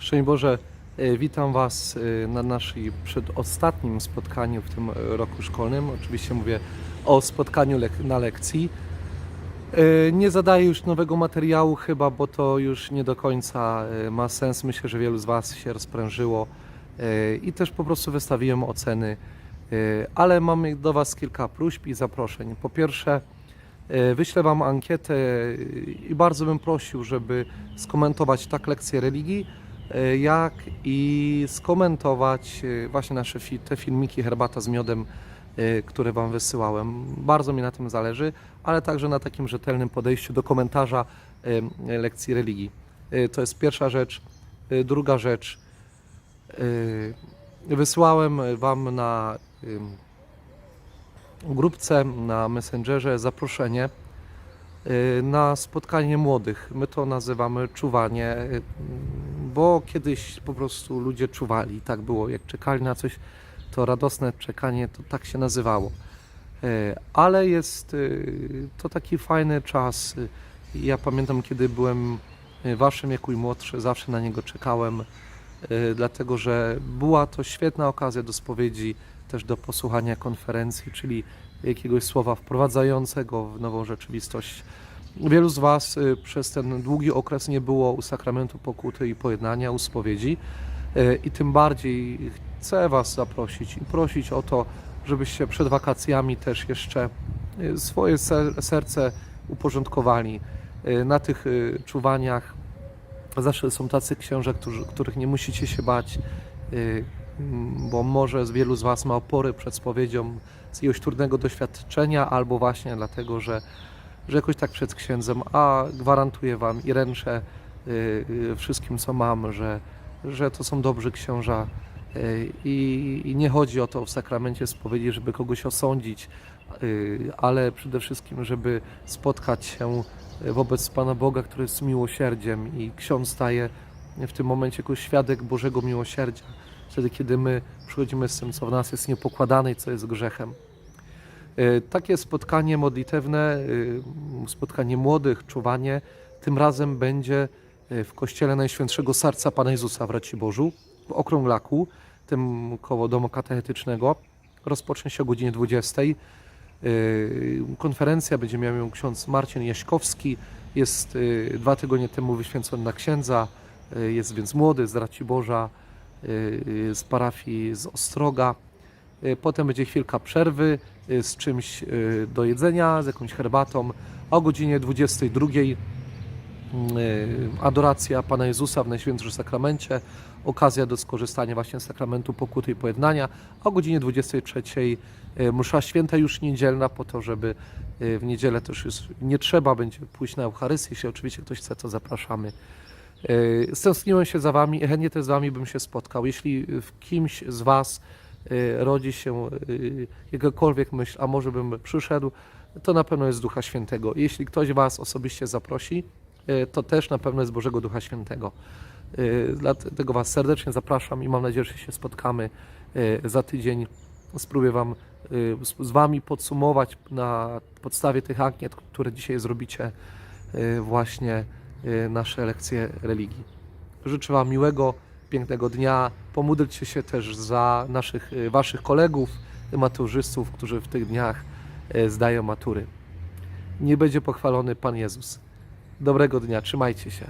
Szczęść Boże, e, witam Was e, na naszej przedostatnim spotkaniu w tym e, roku szkolnym. Oczywiście mówię o spotkaniu lek- na lekcji. Nie zadaję już nowego materiału chyba, bo to już nie do końca ma sens. Myślę, że wielu z Was się rozprężyło i też po prostu wystawiłem oceny. Ale mamy do Was kilka próśb i zaproszeń. Po pierwsze, wyślę Wam ankietę i bardzo bym prosił, żeby skomentować tak lekcję religii, jak i skomentować e, właśnie nasze te filmiki Herbata z miodem, e, które Wam wysyłałem. Bardzo mi na tym zależy, ale także na takim rzetelnym podejściu do komentarza e, lekcji religii. E, To jest pierwsza rzecz. E, Druga rzecz. e, Wysłałem Wam na grupce, na Messengerze zaproszenie na spotkanie młodych. My to nazywamy czuwanie, bo kiedyś po prostu ludzie czuwali. Tak było, jak czekali na coś, to radosne czekanie to tak się nazywało. Y, Ale jest y, to taki fajny czas. Y, Ja pamiętam, kiedy byłem waszym wieku i młodszy, zawsze na niego czekałem, dlatego że była to świetna okazja do spowiedzi, też do posłuchania konferencji, czyli jakiegoś słowa wprowadzającego w nową rzeczywistość. Wielu z Was y, przez ten długi okres nie było u sakramentu pokuty i pojednania, u spowiedzi y, i tym bardziej chcę Was zaprosić i prosić o to, żebyście przed wakacjami też jeszcze y, swoje ser- serce uporządkowali. Na tych czuwaniach zawsze są tacy księża, których nie musicie się bać, mm, bo może z wielu z Was ma opory przed spowiedzią z jakiegoś trudnego doświadczenia, albo właśnie dlatego, że, że jakoś tak przed księdzem, a gwarantuję Wam i ręczę y, y, wszystkim, co mam, że, że to są dobrzy księża y, i, i nie chodzi o to w sakramencie spowiedzi, żeby kogoś osądzić, ale przede wszystkim, żeby spotkać się wobec Pana Boga, który jest miłosierdziem i ksiądz staje w tym momencie jako świadek Bożego miłosierdzia, wtedy kiedy my przychodzimy z tym, co w nas jest niepokładane i co jest grzechem. E, Takie spotkanie modlitewne, e, spotkanie młodych, czuwanie, tym razem będzie e, w Kościele Najświętszego Serca Pana Jezusa w Raciborzu, w Okrąglaku, tym koło domu katechetycznego. Rozpocznie się o godzinie 20. Yy, Konferencja będzie miał ją ksiądz Marcin Jaśkowski. Jest dwa tygodnie temu wyświęcony na księdza. Jest więc młody z yy, z parafii z Ostroga. Yy, Potem będzie chwilka przerwy yy, z czymś yy, do jedzenia, z jakąś herbatą. O godzinie 22 yy, adoracja Pana Jezusa w Najświętszym Sakramencie, okazja do skorzystania właśnie z sakramentu pokuty i pojednania, o godzinie 23 e, msza święta już niedzielna po to, żeby w niedzielę też już nie trzeba będzie pójść na Eucharystię, jeśli oczywiście ktoś chce, to zapraszamy. Stęskniłem się za Wami i chętnie też z Wami bym się spotkał. Jeśli w kimś z Was rodzi się e, jakakolwiek myśl, a może bym przyszedł, to na pewno jest Ducha Świętego. Jeśli ktoś Was osobiście zaprosi, e, to też na pewno jest Bożego Ducha Świętego. Dlatego Was serdecznie zapraszam i mam nadzieję, że się spotkamy za tydzień. Spróbuję Wam z- Wami podsumować na podstawie tych ankiet, które dzisiaj zrobicie, właśnie nasze lekcje religii. Życzę Wam miłego, pięknego dnia. Pomódlcie się też za naszych, e, Waszych kolegów, maturzystów, którzy w tych dniach e, zdają matury. Nie będzie pochwalony Pan Jezus. Dobrego dnia, trzymajcie się.